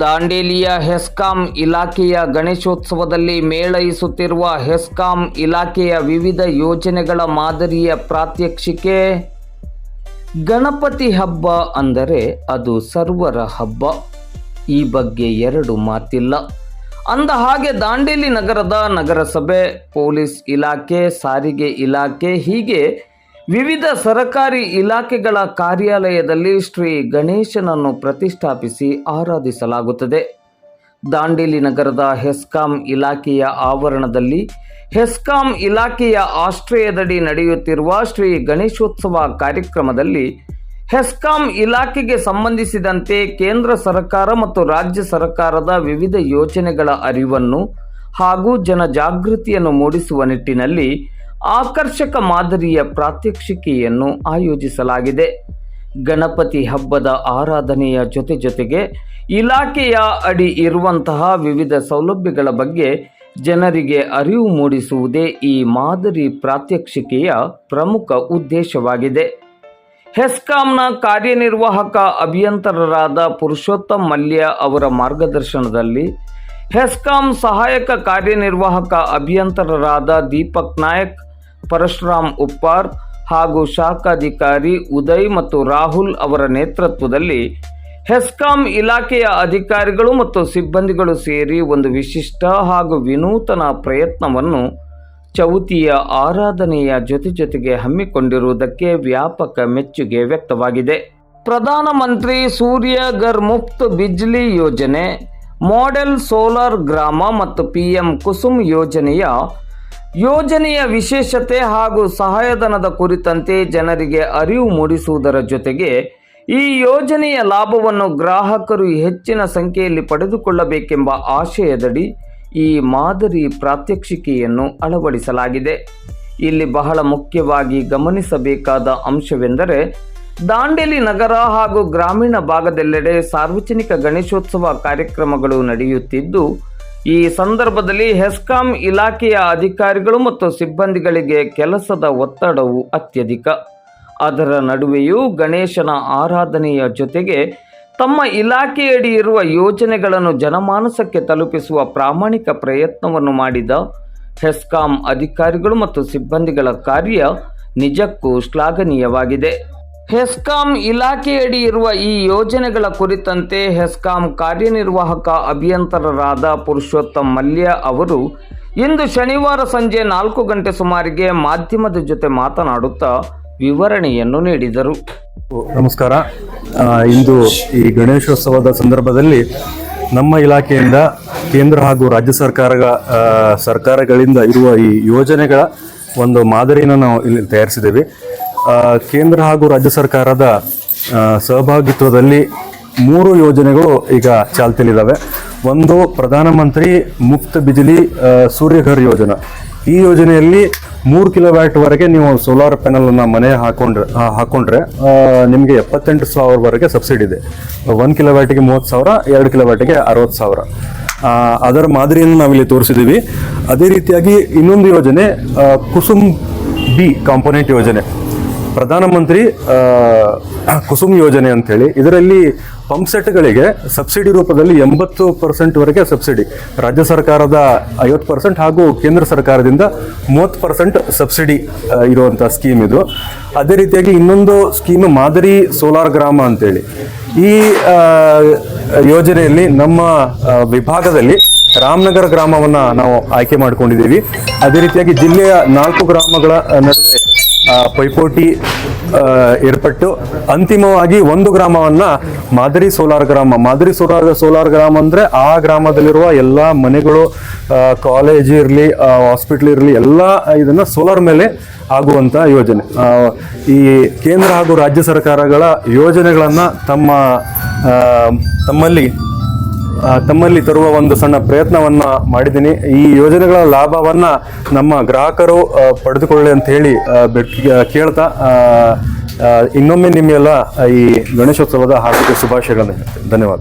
ದಾಂಡೇಲಿಯ ಹೆಸ್ಕಾಂ ಇಲಾಖೆಯ ಗಣೇಶೋತ್ಸವದಲ್ಲಿ ಮೇಳೈಸುತ್ತಿರುವ ಹೆಸ್ಕಾಂ ಇಲಾಖೆಯ ವಿವಿಧ ಯೋಜನೆಗಳ ಮಾದರಿಯ ಪ್ರಾತ್ಯಕ್ಷಿಕೆ. ಗಣಪತಿ ಹಬ್ಬ ಅಂದರೆ ಅದು ಸರ್ವರ ಹಬ್ಬ. ಈ ಬಗ್ಗೆ ಎರಡು ಮಾತಿಲ್ಲ. ಅಂದ ಹಾಗೆ ದಾಂಡೇಲಿ ನಗರದ ನಗರಸಭೆ, ಪೊಲೀಸ್ ಇಲಾಖೆ, ಸಾರಿಗೆ ಇಲಾಖೆ ಹೀಗೆ ವಿವಿಧ ಸರಕಾರಿ ಇಲಾಖೆಗಳ ಕಾರ್ಯಾಲಯದಲ್ಲಿ ಶ್ರೀ ಗಣೇಶನನ್ನು ಪ್ರತಿಷ್ಠಾಪಿಸಿ ಆರಾಧಿಸಲಾಗುತ್ತದೆ. ದಾಂಡೇಲಿ ನಗರದ ಹೆಸ್ಕಾಂ ಇಲಾಖೆಯ ಆವರಣದಲ್ಲಿ ಹೆಸ್ಕಾಂ ಇಲಾಖೆಯ ಆಶ್ರಯದಡಿ ನಡೆಯುತ್ತಿರುವ ಶ್ರೀ ಗಣೇಶೋತ್ಸವ ಕಾರ್ಯಕ್ರಮದಲ್ಲಿ ಹೆಸ್ಕಾಂ ಇಲಾಖೆಗೆ ಸಂಬಂಧಿಸಿದಂತೆ ಕೇಂದ್ರ ಸರ್ಕಾರ ಮತ್ತು ರಾಜ್ಯ ಸರ್ಕಾರದ ವಿವಿಧ ಯೋಜನೆಗಳ ಅರಿವನ್ನು ಹಾಗೂ ಜನಜಾಗೃತಿಯನ್ನು ಮೂಡಿಸುವ ನಿಟ್ಟಿನಲ್ಲಿ ಆಕರ್ಷಕ ಮಾದರಿಯ ಪ್ರಾತ್ಯಕ್ಷಿಕೆಯನ್ನು ಆಯೋಜಿಸಲಾಗಿದೆ. ಗಣಪತಿ ಹಬ್ಬದ ಆರಾಧನೆಯ ಜೊತೆ ಜೊತೆಗೆ ಇಲಾಖೆಯ ಅಡಿ ಇರುವಂತಹ ವಿವಿಧ ಸೌಲಭ್ಯಗಳ ಬಗ್ಗೆ ಜನರಿಗೆ ಅರಿವು ಮೂಡಿಸುವುದೇ ಈ ಮಾದರಿ ಪ್ರಾತ್ಯಕ್ಷಿಕೆಯ ಪ್ರಮುಖ ಉದ್ದೇಶವಾಗಿದೆ. ಹೆಸ್ಕಾಂನ ಕಾರ್ಯನಿರ್ವಾಹಕ ಅಭಿಯಂತರರಾದ ಪುರುಷೋತ್ತಮ್ ಮಲ್ಯ ಅವರ ಮಾರ್ಗದರ್ಶನದಲ್ಲಿ ಹೆಸ್ಕಾಂ ಸಹಾಯಕ ಕಾರ್ಯನಿರ್ವಾಹಕ ಅಭಿಯಂತರರಾದ ದೀಪಕ್ ನಾಯಕ್ ಪರಶುರಾಮ್ ಉಪ್ಪಾರ್ ಹಾಗೂ ಶಾಖಾಧಿಕಾರಿ ಉದಯ್ ಮತ್ತು ರಾಹುಲ್ ಅವರ ನೇತೃತ್ವದಲ್ಲಿ ಹೆಸ್ಕಾಂ ಇಲಾಖೆಯ ಅಧಿಕಾರಿಗಳು ಮತ್ತು ಸಿಬ್ಬಂದಿಗಳು ಸೇರಿ ಒಂದು ವಿಶಿಷ್ಟ ಹಾಗೂ ವಿನೂತನ ಪ್ರಯತ್ನವನ್ನು ಚೌತಿಯ ಆರಾಧನೆಯ ಜೊತೆ ಜೊತೆಗೆ ಹಮ್ಮಿಕೊಂಡಿರುವುದಕ್ಕೆ ವ್ಯಾಪಕ ಮೆಚ್ಚುಗೆ ವ್ಯಕ್ತವಾಗಿದೆ. ಪ್ರಧಾನಮಂತ್ರಿ ಸೂರ್ಯ ಘರ್ ಮುಫ್ತ್ ಬಿಜ್ಲಿ ಯೋಜನೆ, ಮಾಡೆಲ್ ಸೋಲಾರ್ ಗ್ರಾಮ ಮತ್ತು ಪಿಎಂ ಕುಸುಮ್ ಯೋಜನೆಯ ಯೋಜನೆಯ ವಿಶೇಷತೆ ಹಾಗೂ ಸಹಾಯಧನದ ಕುರಿತಂತೆ ಜನರಿಗೆ ಅರಿವು ಮೂಡಿಸುವುದರ ಜೊತೆಗೆ ಈ ಯೋಜನೆಯ ಲಾಭವನ್ನು ಗ್ರಾಹಕರು ಹೆಚ್ಚಿನ ಸಂಖ್ಯೆಯಲ್ಲಿ ಪಡೆದುಕೊಳ್ಳಬೇಕೆಂಬ ಆಶಯದಡಿ ಈ ಮಾದರಿ ಪ್ರಾತ್ಯಕ್ಷಿಕೆಯನ್ನು ಅಳವಡಿಸಲಾಗಿದೆ. ಇಲ್ಲಿ ಬಹಳ ಮುಖ್ಯವಾಗಿ ಗಮನಿಸಬೇಕಾದ ಅಂಶವೆಂದರೆ ದಾಂಡೇಲಿ ನಗರ ಹಾಗೂ ಗ್ರಾಮೀಣ ಭಾಗದೆಲ್ಲೆಡೆ ಸಾರ್ವಜನಿಕ ಗಣೇಶೋತ್ಸವ ಕಾರ್ಯಕ್ರಮಗಳು ನಡೆಯುತ್ತಿದ್ದು ಈ ಸಂದರ್ಭದಲ್ಲಿ ಹೆಸ್ಕಾಂ ಇಲಾಖೆಯ ಅಧಿಕಾರಿಗಳು ಮತ್ತು ಸಿಬ್ಬಂದಿಗಳಿಗೆ ಕೆಲಸದ ಒತ್ತಡವು ಅತ್ಯಧಿಕ. ಅದರ ನಡುವೆಯೂ ಗಣೇಶನ ಆರಾಧನೆಯ ಜೊತೆಗೆ ತಮ್ಮ ಇಲಾಖೆಯಡಿ ಇರುವ ಯೋಜನೆಗಳನ್ನು ಜನಮಾನಸಕ್ಕೆ ತಲುಪಿಸುವ ಪ್ರಾಮಾಣಿಕ ಪ್ರಯತ್ನವನ್ನು ಮಾಡಿದ ಹೆಸ್ಕಾಂ ಅಧಿಕಾರಿಗಳು ಮತ್ತು ಸಿಬ್ಬಂದಿಗಳ ಕಾರ್ಯ ನಿಜಕ್ಕೂ ಶ್ಲಾಘನೀಯವಾಗಿದೆ. ಹೆಸ್ಕಾಂ ಇಲಾಖೆಯಡಿ ಇರುವ ಈ ಯೋಜನೆಗಳ ಕುರಿತಂತೆ ಹೆಸ್ಕಾಂ ಕಾರ್ಯನಿರ್ವಾಹಕ ಅಭಿಯಂತರರಾದ ಪುರುಷೋತ್ತಮ್ ಮಲ್ಯ ಅವರು ಇಂದು ಶನಿವಾರ ಸಂಜೆ ನಾಲ್ಕು ಗಂಟೆ ಸುಮಾರಿಗೆ ಮಾಧ್ಯಮದ ಜೊತೆ ಮಾತನಾಡುತ್ತಾ ವಿವರಣೆಯನ್ನು ನೀಡಿದರು. ನಮಸ್ಕಾರ. ಇಂದು ಈ ಗಣೇಶೋತ್ಸವದ ಸಂದರ್ಭದಲ್ಲಿ ನಮ್ಮ ಇಲಾಖೆಯಿಂದ ಕೇಂದ್ರ ಹಾಗೂ ರಾಜ್ಯ ಸರ್ಕಾರ ಸರ್ಕಾರಗಳಿಂದ ಇರುವ ಈ ಯೋಜನೆಗಳ ಒಂದು ಮಾದರಿಯನ್ನು ನಾವು ಇಲ್ಲಿ ತಯಾರಿಸಿದ್ದೇವೆ. ಕೇಂದ್ರ ಹಾಗೂ ರಾಜ್ಯ ಸರ್ಕಾರದ ಸಹಭಾಗಿತ್ವದಲ್ಲಿ ಮೂರು ಯೋಜನೆಗಳು ಈಗ ಚಾಲ್ತಿಯಲ್ಲಿದ್ದಾವೆ ಒಂದು ಪ್ರಧಾನಮಂತ್ರಿ ಮುಕ್ತ ಬಿಜಲಿ ಸೂರ್ಯಘರ್ ಯೋಜನೆ. ಈ ಯೋಜನೆಯಲ್ಲಿ ಮೂರು ಕಿಲೋವ್ಯಾಟ್ವರೆಗೆ ನೀವು ಸೋಲಾರ್ ಪ್ಯಾನಲನ್ನು ಮನೆ ಹಾಕೊಂಡ್ರೆ ಹಾಕೊಂಡ್ರೆ ನಿಮಗೆ ಎಪ್ಪತ್ತೆಂಟು ಸಾವಿರವರೆಗೆ ಸಬ್ಸಿಡಿ ಇದೆ. ಒಂದು ಕಿಲೋವ್ಯಾಟಿಗೆ ಮೂವತ್ತು ಸಾವಿರ, ಎರಡು ಕಿಲೋವ್ಯಾಟಿಗೆ ಅರವತ್ತು ಸಾವಿರ. ಅದರ ಮಾದರಿಯನ್ನು ನಾವಿಲ್ಲಿ ತೋರಿಸಿದ್ದೀವಿ ಅದೇ ರೀತಿಯಾಗಿ ಇನ್ನೊಂದು ಯೋಜನೆ ಕುಸುಮ್ ಬಿ ಕಾಂಪೊನೆಂಟ್ ಯೋಜನೆ. ಪ್ರಧಾನಮಂತ್ರಿ ಕುಸುಮ್ ಯೋಜನೆ ಅಂತೇಳಿ ಇದರಲ್ಲಿ ಪಂಪ್ ಸೆಟ್ಗಳಿಗೆ ಸಬ್ಸಿಡಿ ರೂಪದಲ್ಲಿ ಎಂಬತ್ತು ಪರ್ಸೆಂಟ್ ವರೆಗೆ ಸಬ್ಸಿಡಿ. ರಾಜ್ಯ ಸರ್ಕಾರದ ಐವತ್ತು ಪರ್ಸೆಂಟ್ ಹಾಗೂ ಕೇಂದ್ರ ಸರ್ಕಾರದಿಂದ ಮೂವತ್ತು ಪರ್ಸೆಂಟ್ ಸಬ್ಸಿಡಿ ಇರುವಂಥ ಸ್ಕೀಮ್ ಇದು. ಅದೇ ರೀತಿಯಾಗಿ ಇನ್ನೊಂದು ಸ್ಕೀಮ್ ಮಾದರಿ ಸೋಲಾರ್ ಗ್ರಾಮ ಅಂತೇಳಿ ಈ ಯೋಜನೆಯಲ್ಲಿ ನಮ್ಮ ವಿಭಾಗದಲ್ಲಿ ರಾಮನಗರ ಗ್ರಾಮವನ್ನು ನಾವು ಆಯ್ಕೆ ಮಾಡಿಕೊಂಡಿದ್ದೀವಿ. ಅದೇ ರೀತಿಯಾಗಿ ಜಿಲ್ಲೆಯ ನಾಲ್ಕು ಗ್ರಾಮಗಳ ನಡುವೆ ಪೈಪೋಟಿ ಏರ್ಪಟ್ಟು ಅಂತಿಮವಾಗಿ ಒಂದು ಗ್ರಾಮವನ್ನು ಮಾದರಿ ಸೋಲಾರ್ ಗ್ರಾಮ. ಮಾದರಿ ಸೋಲಾರ್ ಸೋಲಾರ್ ಗ್ರಾಮ ಅಂದರೆ ಆ ಗ್ರಾಮದಲ್ಲಿರುವ ಎಲ್ಲ ಮನೆಗಳು ಕಾಲೇಜ್ ಇರಲಿ ಹಾಸ್ಪಿಟ್ಲ್ ಇರಲಿ, ಎಲ್ಲ ಇದನ್ನು ಸೋಲಾರ್ ಮೇಲೆ ಆಗುವಂಥ ಯೋಜನೆ. ಈ ಕೇಂದ್ರ ಹಾಗೂ ರಾಜ್ಯ ಸರ್ಕಾರಗಳ ಯೋಜನೆಗಳನ್ನು ತಮ್ಮ ತಮ್ಮಲ್ಲಿ ತಮ್ಮಲ್ಲಿ ತರುವ ಒಂದು ಸಣ್ಣ ಪ್ರಯತ್ನವನ್ನ ಮಾಡಿದ್ದೀನಿ. ಈ ಯೋಜನೆಗಳ ಲಾಭವನ್ನ ನಮ್ಮ ಗ್ರಾಹಕರು ಪಡೆದುಕೊಳ್ಳಿ ಅಂತ ಹೇಳಿ ಕೇಳ್ತಾ ಇನ್ನೊಮ್ಮೆ ನಿಮ್ಮೆಲ್ಲ ಈ ಗಣೇಶೋತ್ಸವದ ಹಾರ್ದಿಕ ಶುಭಾಶಯಗಳನ್ನು ಹೇಳ್ತೇನೆ. ಧನ್ಯವಾದ.